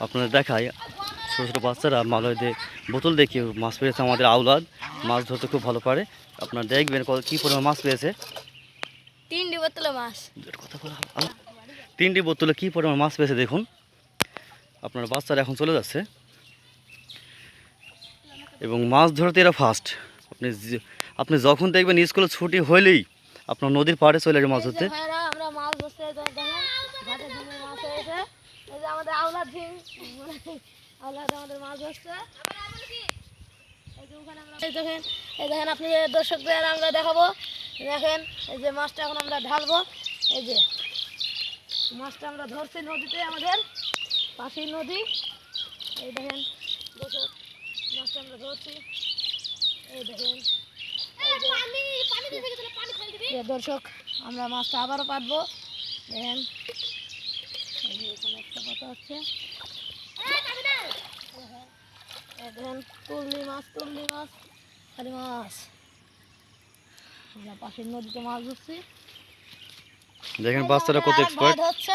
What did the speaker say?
আপনাদের দেখাই ছোটো ছোটো বাচ্চারা মালয়তে বোতল দেখিয়ে মাছ পেয়েছে আমাদের আউলাদ। মাছ ধরতে খুব ভালো পারে। আপনারা দেখবেন কত- কী পরিমাণ মাছ পেয়েছে? তিনটি বোতলে মাছ। কথা বলা। তিনটি বোতলে কী পরিমাণ মাছ পেয়েছে দেখুন। আপনার বাচ্চারা এখন চলে যাচ্ছে। এবং মাছ ধরতে এরা ফার্স্ট আপনি আপনি যখন দেখবেন স্কুলে ছুটি হলেই আপনার নদীর পাড়ে চলে যাবে মাছ ধরতে। আমরা মাছ ধরতে এই যে আমাদের আওলাদ ঝিং আওলাদ আমাদের মাছ ধরছে। এই দেখেন এই দেখেন আপনি দর্শকদের আমরা দেখাবো দেখেন এই যে মাছটা এখন আমরা ঢালবো। এই যে মাছটা আমরা ধরছি নদীতে আমাদের পাশেই নদী। এই দেখেন দর্শক মাছটা আমরা ধরছি। এই দেখেন দর্শক আমরা মাছটা আবারও পাতবো দেখেন। এখানে একটা পাতা হচ্ছে দেখেন, তুললি মাছ তুললি মাছ খালি মাছ। আমরা পাশের নদীতে মাছ ধরছি। দেখেন বাচ্চারা কত এক্সপার্ট হচ্ছে